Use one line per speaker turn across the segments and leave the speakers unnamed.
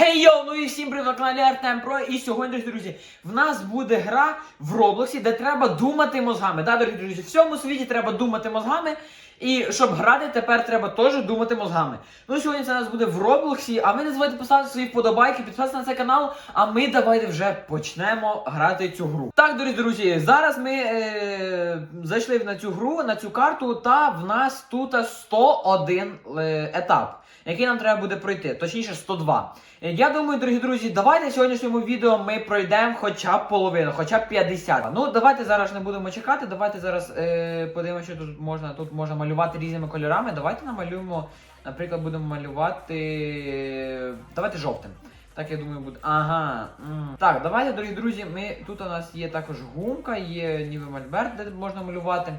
Хей йоу, ну і всім привіт на каналі Артем Про. І сьогодні, друзі, в нас буде гра в Роблоксі, де треба думати мозгами. Так, дорогі друзі, в всьому світі треба думати мозгами. І щоб грати, тепер треба теж думати мозгами. Ну сьогодні це у нас буде в Роблоксі, а ви не забувайте поставити свої вподобайки, підписатися на цей канал. А ми давайте вже почнемо грати цю гру. Так, дорогі друзі, зараз ми е, зайшли на цю гру, на цю карту, та в нас тут 101 е, етап який нам треба буде пройти, точніше 102. Е, Я думаю, дорогі друзі, давайте в сьогоднішньому відео ми пройдемо хоча б половину, хоча б 50. Ну, давайте зараз не будемо чекати. Давайте зараз е, подивимося, що тут можна. Тут можна малювати різними кольорами. Давайте намалюємо, наприклад, будемо малювати. Давайте жовтим. Так, я думаю, буде. Ага. м. Так, давайте, дорогі друзі, ми тут у нас є також гумка, є ніби мольберт, де можна малювати.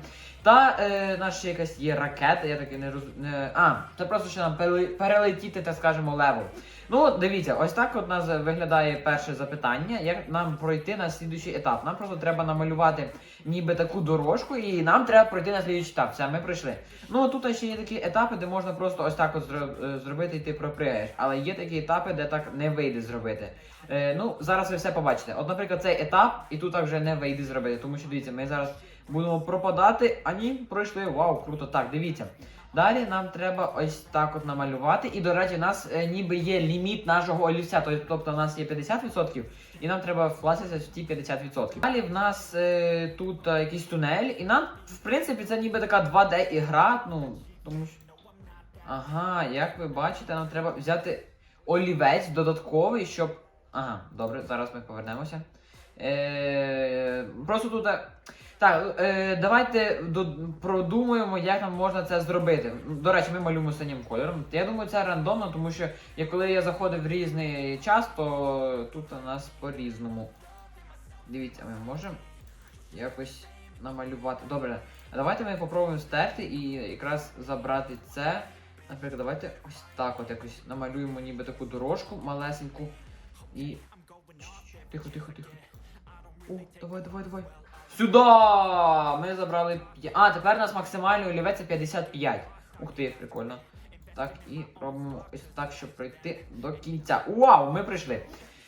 Та е, наша ще якась є ракета, я таки не розумію. А, це просто ще нам пере- перелетіти, так скажемо, левел. Ну, дивіться, ось так от нас виглядає перше запитання. Як нам пройти на слідуючий етап? Нам просто треба намалювати ніби таку дорожку, і нам треба пройти на слідуючий етап. Все, ми пройшли. Ну тут ще є такі етапи, де можна просто ось так от е, зробити, і ти проприяєш. Але є такі етапи, де так не вийде зробити. Е, ну, зараз ви все побачите. От, наприклад, цей етап, і тут так вже не вийде зробити. Тому що дивіться, ми зараз будемо пропадати, а ні, пройшли. Вау, круто. Так, дивіться. Далі нам треба ось так от намалювати. І, до речі, у нас е, ніби є ліміт нашого олівця. Тобто, у нас є 50%, і нам треба вкластися в ті 50%. Далі в нас е, тут е, якийсь тунель, і нам, в принципі, це ніби така 2D ігра. Ну, тому що. Ага, як ви бачите, нам треба взяти олівець додатковий, щоб. Ага, добре, зараз ми повернемося. Е, просто тут. Так, е, давайте продумаємо, як нам можна це зробити. До речі, ми малюємо синім кольором. Я думаю, це рандомно, тому що я, коли я заходив в різний час, то тут у нас по-різному. Дивіться, ми можемо якось намалювати. Добре, давайте ми попробуємо стерти і якраз забрати це. Наприклад, давайте ось так от якось намалюємо ніби таку дорожку малесеньку. І. Тихо, тихо, тихо. О, давай, давай, давай. Сюди! Ми забрали 5. А, тепер у нас максимальний олівець це 55. Ух ти, прикольно. Так, і робимо ось так, щоб пройти до кінця. Вау, ми прийшли.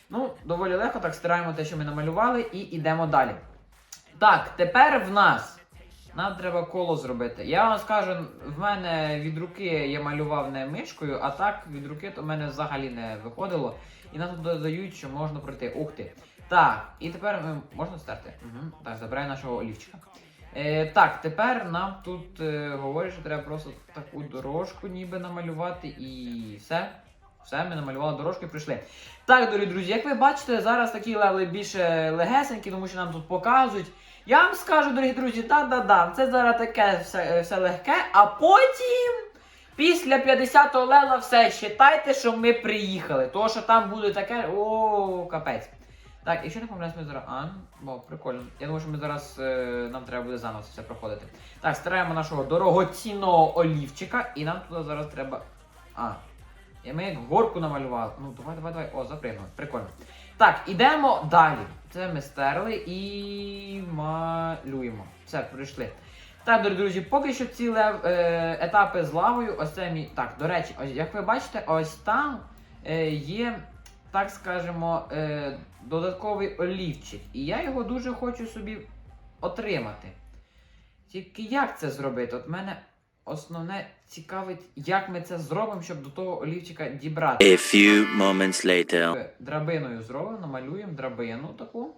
Ну, доволі легко, так стираємо те, що ми намалювали, і йдемо далі. Так, тепер в нас. Нам треба коло зробити. Я вам скажу, в мене від руки я малював не мишкою, а так від руки то в мене взагалі не виходило. І нам додають, що можна пройти. Ух ти. Так, і тепер ми можна стерти. Угу. Так, забираю нашого олівчика. Е, так, тепер нам тут е, говорять, що треба просто таку дорожку ніби намалювати і все. Все, ми намалювали дорожку і прийшли. Так, дорогі друзі, як ви бачите, зараз такі левели більше легесенькі, тому що нам тут показують. Я вам скажу, дорогі друзі, да-да-да, це зараз таке все, все легке, а потім. Після 50-го левела все, считайте, що ми приїхали. Тому що там буде таке. О, капець. Так, і що не помиляюсь, ми зараз. А, бо прикольно. Я думаю, що ми зараз е, нам треба буде заново все проходити. Так, стараємо нашого дорогоцінного олівчика, і нам туди зараз треба. А. І ми як горку намалювали. Ну, давай, давай, давай. О, запригнули. Прикольно. Так, ідемо далі. Це ми стерли і малюємо. Все, прийшли. Так, дорогі друзі, поки що ці лев, е, етапи з лавою, ось це мій. Так, до речі, ось як ви бачите, ось там е, є, так скажемо, е, додатковий олівчик. І я його дуже хочу собі отримати. Тільки як це зробити? От мене основне цікавить, як ми це зробимо, щоб до того олівчика дібрати.
A few moments later.
Е, Драбиною зробимо, намалюємо драбину таку.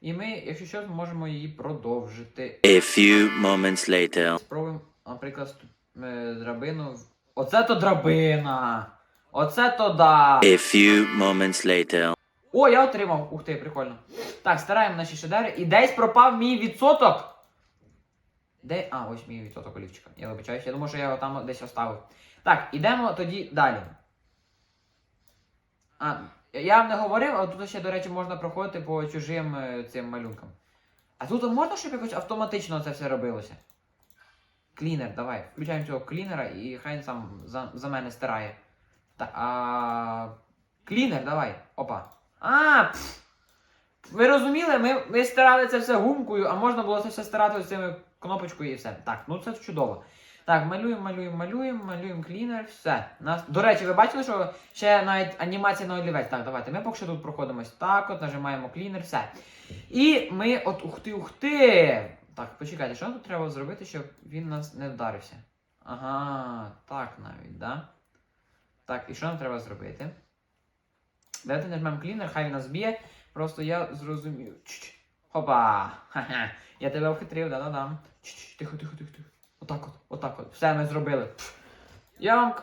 І ми, якщо що, можемо її продовжити.
A few moments later.
Спробуємо, наприклад, е, драбину. Оце то драбина! Оце то да!
A few moments later.
О, я отримав! Ух ти, прикольно. Так, стараємо наші шедеври. І десь пропав мій відсоток. Де. А, ось мій відсоток олівчика. Я вибачаюсь, я думаю, що я його там десь оставив. Так, ідемо тоді далі. А, я вам не говорив, але тут ще, до речі, можна проходити по чужим е, цим малюнкам. А тут можна, щоб якось автоматично це все робилося? Клінер, давай. Включаємо цього клінера і хай він сам за, за мене стирає. Клінер, давай. Опа. А, пф. Ви розуміли, ми, ми стирали це все гумкою, а можна було це все стирати ось цими кнопочкою і все. Так, ну це чудово. Так, малюємо, малюємо, малюємо, малюємо клінер, все. Нас... До речі, ви бачили, що ще навіть анімація на олівець. Так, давайте. Ми поки що тут проходимось так, от нажимаємо клінер, все. І ми от ух ти, ух ти. Так, почекайте, що тут треба зробити, щоб він нас не вдарився? Ага, так навіть, да? Так, і що нам треба зробити? Давайте нажмемо клінер, хай він нас б'є. Просто я зрозумів. Хопа! Ха-ха. Я тебе вхитрив, да-да-да. Тихо, тихо, тихо, тихо. Отак от, отак от. Все ми зробили. Я.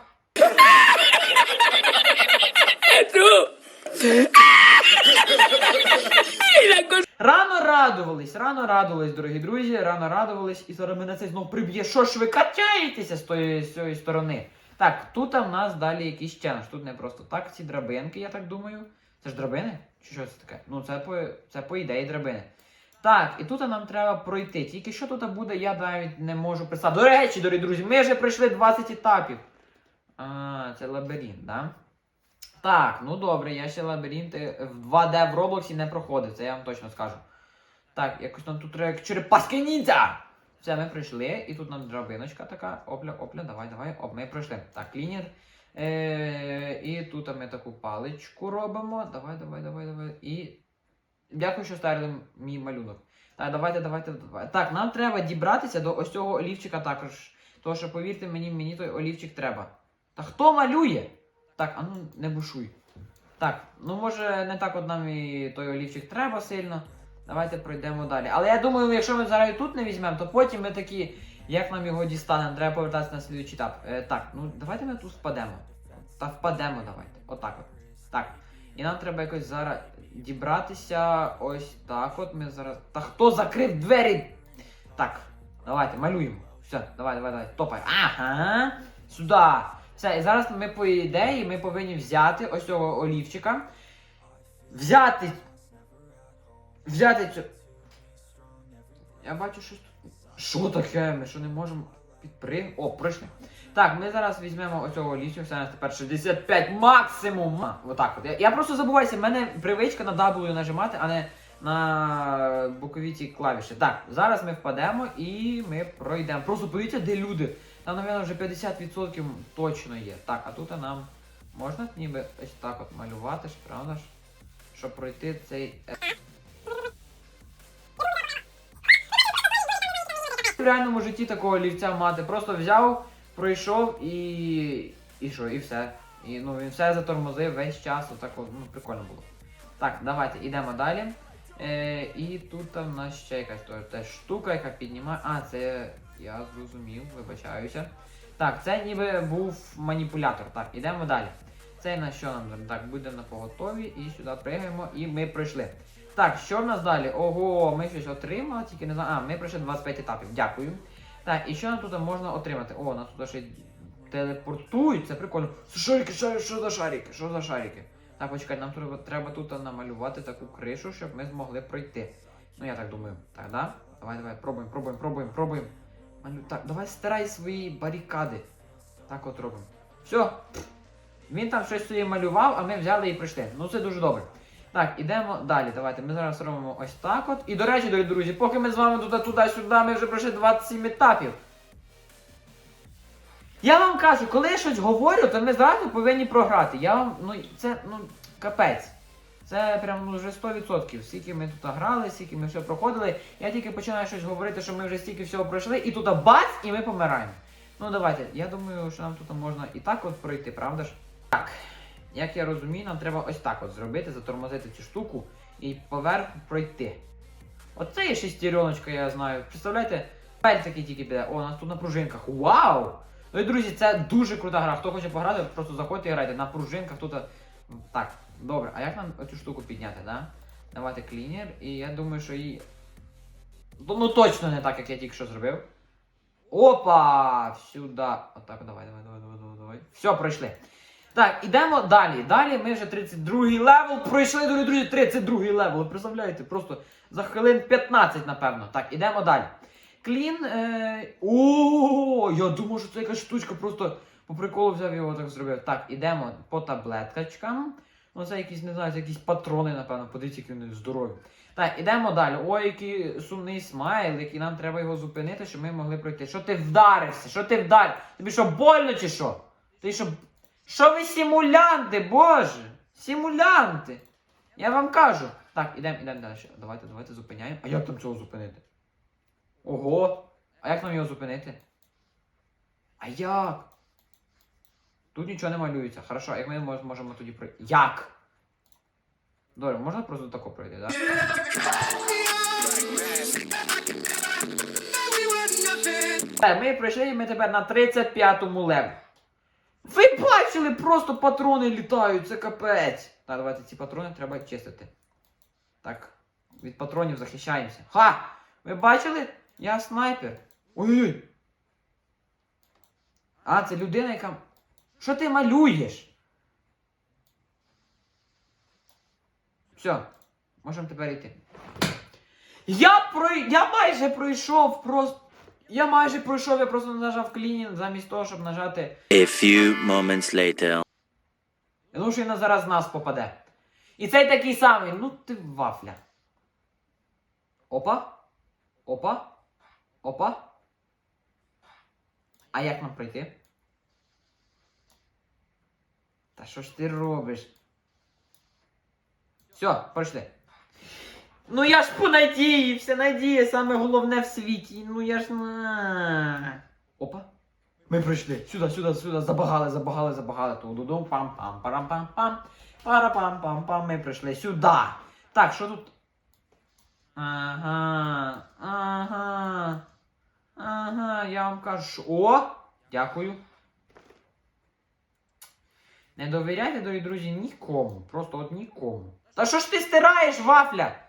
Рано радувались, рано радувались, дорогі друзі, рано радувались, і зараз мене це знов приб'є. Що ж ви качаєтеся з тої з цієї сторони? Так, тут в нас далі якийсь челендж. Тут не просто так, ці драбинки, я так думаю. Це ж драбини? Чи що це таке? Ну, це по, це по ідеї драбини. Так, і тут нам треба пройти. Тільки що тут буде, я навіть не можу представити. До речі, дорогі друзі, ми вже пройшли 20 етапів. А, це лабіринт, да? Так, ну добре, я ще лабіринти в 2D в Роблоксі не проходив, це я вам точно скажу. Так, якось нам тут треба як черепашки ніндзя! Все, ми пройшли, і тут нам драбиночка така. Опля, опля, давай, давай. Оп, ми пройшли. Так, клінер. Е, і тут ми таку паличку робимо. Давай, давай, давай, давай. І. Дякую, що ставили мій малюнок. Так, давайте, давайте, давайте. Так, нам треба дібратися до ось цього олівчика також. Тому що, повірте мені, мені той олівчик треба. Та хто малює? Так, а ну не бушуй. Так, ну може не так от нам і той олівчик треба сильно. Давайте пройдемо далі. Але я думаю, якщо ми зараз тут не візьмемо, то потім ми такі, як нам його дістанемо, треба повертатися на слідуючий етап. Е, так, ну давайте ми тут впадемо. Та впадемо давайте. Отак от. Так. І нам треба якось зараз дібратися. Ось так от. Ми зараз. Та хто закрив двері? Так, давайте, малюємо. Все, давай, давай, давай. Топай. Ага. Сюди. Все, і зараз ми по ідеї ми повинні взяти ось цього олівчика. Взяти. Взяти цю. Я бачу щось тут. Що таке? Ми що не можемо підпригнути? О, пройшли. Так, ми зараз візьмемо оцього олівчика, все нас тепер 65 максимум. Отак от. Я, я просто забуваюся, в мене привичка на W нажимати, а не на бокові ці клавіші. Так, зараз ми впадемо і ми пройдемо. Просто подивіться, де люди. Там, напевно, вже 50% точно є. Так, а тут нам можна ніби ось так от малювати ж, правда ж? Щоб пройти цей. В реальному житті такого олівця мати. Просто взяв, пройшов і. І що, і все. І ну він все затормозив весь час, отак от, ну прикольно було. Так, давайте йдемо далі. Е, і тут в нас ще якась теж штука, яка піднімає. А, це я зрозумів, вибачаюся. Так, це ніби був маніпулятор. Так, ідемо далі. Це на що нам так буде на поготові і сюди пригаємо, і ми пройшли. Так, що в нас далі? Ого, ми щось отримали, тільки не знаю. А, ми пройшли 25 етапів. Дякую. Так, і що нам тут можна отримати? О, нас тут ще телепортують, це прикольно. Шарики, шарики, що за шарики? Що за шарики? Так, почекай, нам треба, треба тут намалювати таку кришу, щоб ми змогли пройти. Ну я так думаю. Так, да? Давай, давай, пробуємо, пробуємо, пробуємо, пробуємо. Так, давай стирай свої барикади. Так от робимо. Все. Він там щось собі малював, а ми взяли і прийшли. Ну це дуже добре. Так, ідемо далі. Давайте. Ми зараз робимо ось так от. І до речі, дорогі друзі, поки ми з вами туди туди-сюди, ми вже пройшли 27 етапів. Я вам кажу, коли я щось говорю, то ми зразу повинні програти. Я вам, ну, це, ну, капець. Це прям ну, вже 100%. Скільки ми тут грали, скільки ми все проходили. Я тільки починаю щось говорити, що ми вже стільки всього пройшли, і тут бац, і ми помираємо. Ну давайте, я думаю, що нам тут можна і так от пройти, правда ж? Так. Як я розумію, нам треба ось так от зробити, затормозити цю штуку і поверх пройти. Оце є шестереночка, я знаю. Представляєте, пель такий тільки піде. О, у нас тут на пружинках. Вау! Ну і друзі, це дуже крута гра. Хто хоче пограти, просто заходьте і грайте на пружинках тут. Так, добре, а як нам цю штуку підняти, да? Давайте клінер, і я думаю, що її. Ну ну, точно не так, як я тільки що зробив. Опа! Сюди. Отак, давай, давай, давай, давай, давай, давай. Все, пройшли. Так, ідемо далі. Далі ми вже 32-й левел пройшли, дорогі друзі, 32-й левел. Ви Представляєте, просто за хвилин 15, напевно. Так, ідемо далі. Клін. Е... О, я думав, що це якась штучка, просто по приколу взяв його так зробив. Так, ідемо по таблеткачкам. Ну це якісь, не знаю, це якісь патрони, напевно, подивіться, які вони здорові. Так, ідемо далі. Ой, який сумний смайл, який нам треба його зупинити, щоб ми могли пройти. Що ти вдарився? Що ти вдарив? Тобі що, больно чи що? Ти що. Що ви симулянти, боже? Симулянти. Я вам кажу. Так, ідемо, ідемо далі. Давайте, давайте зупиняємо. А як там цього зупинити? Ого! А як нам його зупинити? А як? Тут нічого не малюється. Хорошо, як ми мож- можемо тоді пройти? Як? Добре, можна просто тако пройти, так? Так, ми прийшли ми тепер на 35-му левелі. Ви бачили, просто патрони літають, це капець. Так, давайте ці патрони треба чистити. Так, від патронів захищаємося. Ха! Ви бачили? Я снайпер. Ой-ой-ой. А, це людина, яка. Що ти малюєш? Все, можемо тепер йти. Я прой... Я майже пройшов просто. Я майже пройшов, я просто нажав клінінг замість того, щоб нажати.
A few moments later.
Я думаю, що він зараз в нас попаде. І цей такий самий. Ну ти вафля. Опа. Опа. Опа. А як нам пройти? Та що ж ти робиш? Все, пройшли. Ну я ж понадіявся, надія, саме головне в світі. Ну я ж на. Опа. Ми прийшли. Сюди, сюди, сюди. Забагали, забагали, забагали. Ту-ду-дум, пам-пам, парам-пам-пам. Пара-пам-пам-пам. Ми прийшли сюди. Так, що тут? Ага. Ага. Ага, я вам кажу. О! Дякую. Не довіряйте, дорогі друзі, нікому. Просто от нікому. Та що ж ти стираєш, вафля?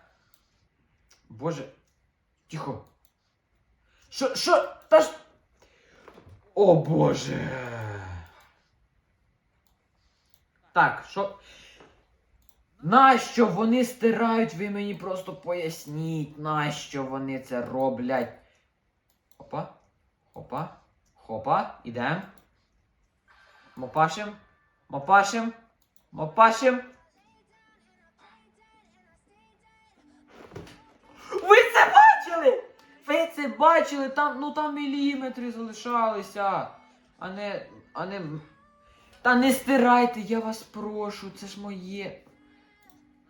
Боже. Тихо. Що, що? Та ж. О боже. Так, що. Нащо вони стирають? Ви мені просто поясніть, нащо вони це роблять. Опа. Опа. Хопа. Ідем. Мопашим. Мопашим. Мопашим. Бачили? Там, ну там міліметри залишалися. А не. А не. Та не стирайте, я вас прошу, це ж моє.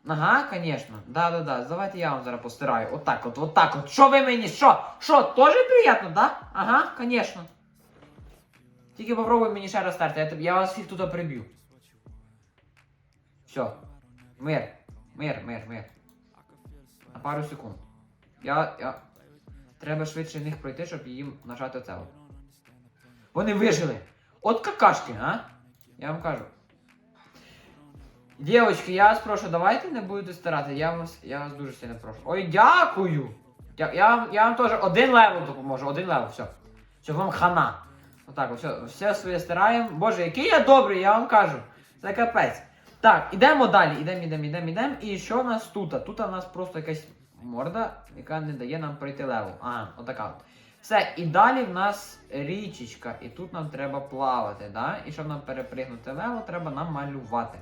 Ага, звісно. Да-да-да. Давайте я вам зараз постираю. Отак от, отак от. Що ви мені? Що? Що, теж приємно, да? Ага, звісно. Тільки попробуй мені ще раз стерти, я, я вас всіх туди приб'ю. Все. Мир. Мир, мир, мир. На пару секунд. Я. я... Треба швидше них пройти, щоб їм нажати це. Вони вижили. От какашки, а? Я вам кажу. Дівочки, я вас прошу, давайте не будете старати. Я вас, я вас дуже сильно прошу. Ой, дякую! Я, я, вам- я вам теж один левел допоможу, один левел, все. Щоб вам хана. Отак, все, все своє стираємо. Боже, який я добрий, я вам кажу. Це капець. Так, ідемо далі. Ідемо, ідемо, ідемо, ідемо. І що в нас тут? Тут у нас просто якась морда, яка не дає нам пройти левел. Ага, отака. от. Все, і далі в нас річечка, і тут нам треба плавати, да? І щоб нам перепригнути левел, треба нам малювати.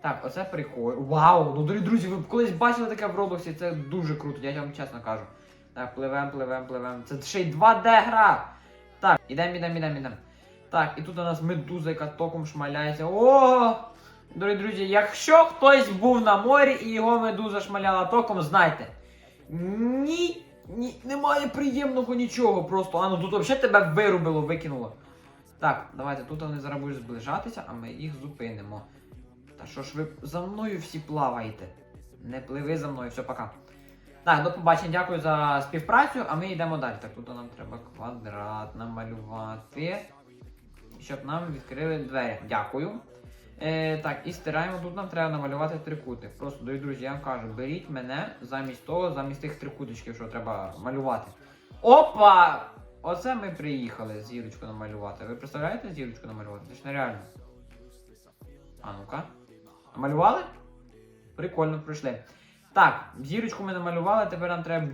Так, оце прикольно. Вау! Ну, дорогі друзі, ви колись бачили таке в Роблоксі, це дуже круто, я вам чесно кажу. Так, пливем, пливем, пливем. Це ще й 2D гра. Так, ідемо, ідемо, ідемо, ідемо. Так, і тут у нас медуза, яка током шмаляється. О! Дорогі друзі, якщо хтось був на морі і його медуза шмаляла током, знайте. Ні, ні, немає приємного нічого просто. А тут взагалі тебе вирубило, викинуло. Так, давайте, тут вони зараз будуть зближатися, а ми їх зупинимо. Та що ж ви за мною всі плаваєте? Не пливи за мною, все, пока. Так, до побачення, дякую за співпрацю, а ми йдемо далі. Так, тут нам треба квадрат намалювати. Щоб нам відкрили двері. Дякую. Е, так, і стираємо. Тут нам треба намалювати трикутник. Просто, дорогі друзі, я вам кажу, беріть мене замість того, замість тих трикуточків, що треба малювати. Опа! Оце ми приїхали зірочку намалювати. Ви представляєте зірочку намалювати? Це ж нереально. А ну-ка. Намалювали? Прикольно, пройшли. Так, зірочку ми намалювали, тепер нам треба.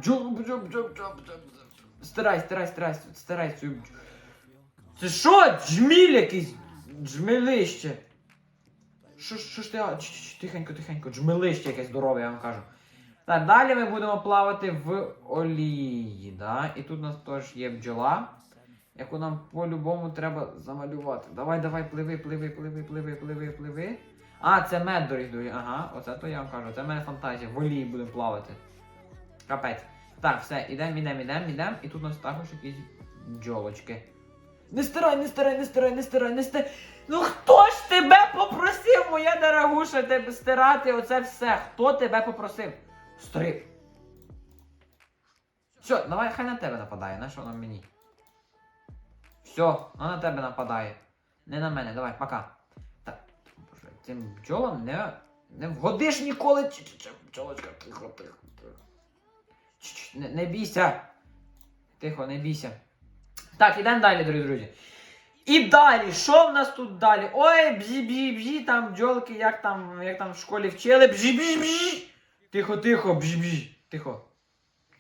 Стирай, стирай, стирай, стирай цю. Це що? Джміль якийсь? Джмілище. Що, ж- ти, а, Ч- ч- ч, тихенько, тихенько, джмелище якесь здорове, я вам кажу. Так, далі ми будемо плавати в олії, да? І тут у нас теж є бджола, яку нам по-любому треба замалювати. Давай, давай, пливи, пливи, пливи, пливи, пливи, пливи. А, це мед, дорогі друзі. Ага, оце то я вам кажу. Це в мене фантазія. В олії будемо плавати. Капець. Так, все, ідемо, ідемо, ідемо, ідемо. І тут у нас також якісь бджолочки. Не стирай, не стирай, не стирай, не стирай, не стирай. Ну хто ж тебе попросив, моя дорогуша, тебе стирати оце все? Хто тебе попросив? Стри. Все, давай хай на тебе нападає, на що на мені? Все, вона на тебе нападає. Не на мене, давай, пока. Так, боже, цим бджолам не, не вгодиш ніколи. Чи, чи, чи, бджолочка, тихо, тихо, тихо. Ч, ч, не, не бійся. Тихо, не бійся. Так, ідемо далі, дорогі друзі. І далі, що в нас тут далі? Ой, бжі, бжі, бжі, там бджолки, як там, як там в школі вчили, бжі, бжі, бжі. Тихо.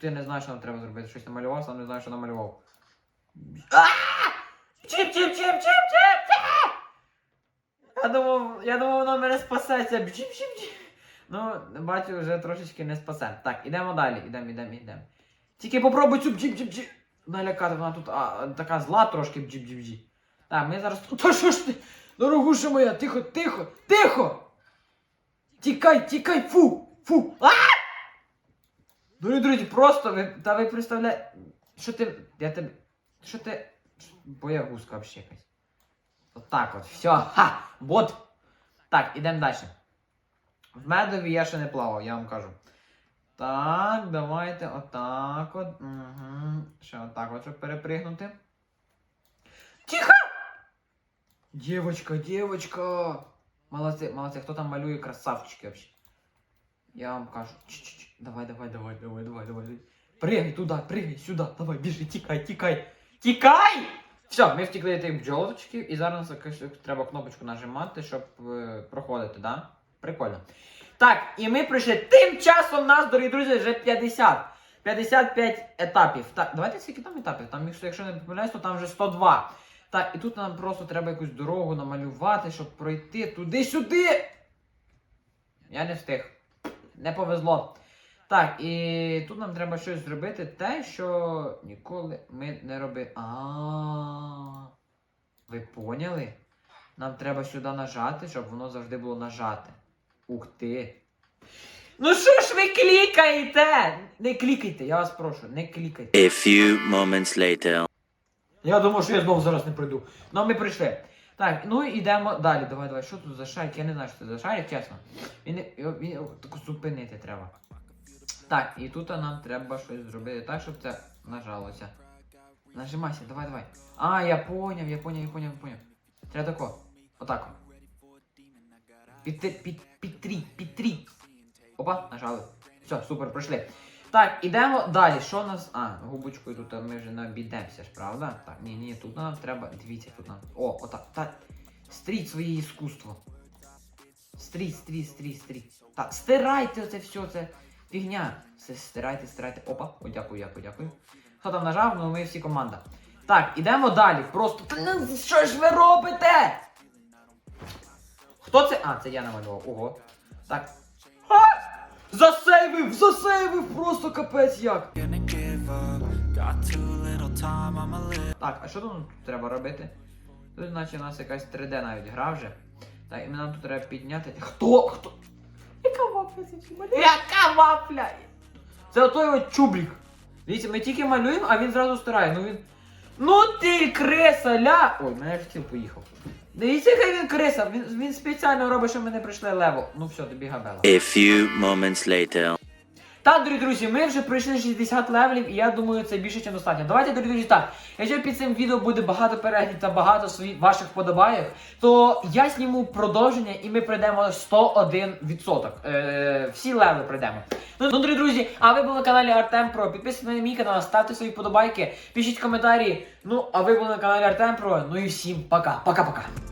Ти не знаєш, що нам треба зробити. Щось намалював, сам не знаєш, що намалював. А! Чіп, чіп, чіп, чіп, чіп, чіп! Я думав, я думав, воно мене спасеться. Чіп. Ну, бачу, вже трошечки не спасе. Так, ідемо далі, ідемо, ідемо, ідемо. Тільки попробуй цю бджіп, бджіп, бджіп. Налякати, вона тут а, така зла трошки бджіп, бджіп, бджіп. Так, ми зараз. Та що ж ти? Дорогуша моя, тихо, тихо, тихо! Тікай, тікай, фу! Фу! А! Дорогі друзі, просто ви. Та ви представляєте. Що ти. Я тебе. Що ти. Боягузка взагалі якась. Отак от, все. Ха! Вот. Так, ідемо далі. В медові я ще не плавав, я вам кажу. Так, давайте отак от. Угу. Ще отак от, щоб перепригнути. Тихо! Дівочка, дівочка. Молодці, молодці, хто там малює красавчики вообще. Я вам кажу. Ч-ч-ч. Давай, давай, давай, давай, давай, давай. Пригай туди, пригай сюди, давай, біжи, тікай, тікай. Тікай! Все, ми втекли від тих бджолочків, і зараз якось треба кнопочку нажимати, щоб е, проходити, да? Прикольно. Так, і ми пройшли. Тим часом нас, дорогі друзі, вже 50. 55 етапів. Так, давайте скільки там етапів? Там, якщо, якщо не помиляюсь, то там вже 102. Так, і тут нам просто треба якусь дорогу намалювати, щоб пройти туди-сюди. Я не встиг. Не повезло. Так, і тут нам треба щось зробити те, що ніколи ми не робили. А. Ви поняли? Нам треба сюди нажати, щоб воно завжди було нажате. Ух ти. Ну що ж ви клікаєте? Не клікайте, я вас прошу, не клікайте.
A few moments later.
Я думав, що я знову зараз не прийду. Ну, ми прийшли. Так, ну і йдемо далі. Давай, давай. Що тут за шарик? Я не знаю, що це за шарик, чесно. Він, він таку зупинити треба. Так, і тут нам треба щось зробити так, щоб це нажалося. Нажимайся, давай, давай. А, я поняв, я поняв, я поняв, я поняв. Треба тако. Отак. Під, під, під. Опа, нажали. Все, супер, пройшли. Так, ідемо далі. Що у нас. А, губочкою тут ми вже не обійдемося ж, правда? Так, ні, ні, тут нам треба. Дивіться, тут нам. О, отак. Так. Стріть своє іскусство. Стріть, стріть, стріть, стріть. Так, стирайте оце все, це фігня. Все, стирайте, стирайте. Опа, о, дякую, дякую, дякую. Хто там нажав? Ну ми всі команда. Так, ідемо далі. Просто. Ну, що ж ви робите? Хто це? А, це я намалював. Ого. Так. Засейвив! Засейвив! Просто капець як! Так, а що тут треба робити? Тут наче у нас якась 3D навіть гра вже. Так, і нам тут треба підняти. Хто? Хто? Яка вафля це малює? Яка вафля? Це отой от чублік. Дивіться, ми тільки малюємо, а він зразу стирає. Ну він. Ну ти криса, ля! Ой, мене ж стіл поїхав. Дивіться, хай він криса. Він, він спеціально робить, що ми не прийшли лево. Ну все, тобі габела.
A few moments later.
Так, дорогі друзі, ми вже пройшли 60 левелів, і я думаю, це більше, ніж достатньо. Давайте, дорогі друзі, так. Якщо під цим відео буде багато переглядів та багато своїх ваших вподобайок, то я зніму продовження і ми пройдемо 101%. Е, всі левели пройдемо. Ну, ну, дорогі друзі, а ви були на каналі Артем Про. Підписуйтесь на мій канал, ставте свої вподобайки, пишіть коментарі. Ну, а ви були на каналі Артем Про. Ну і всім пока. Пока-пока.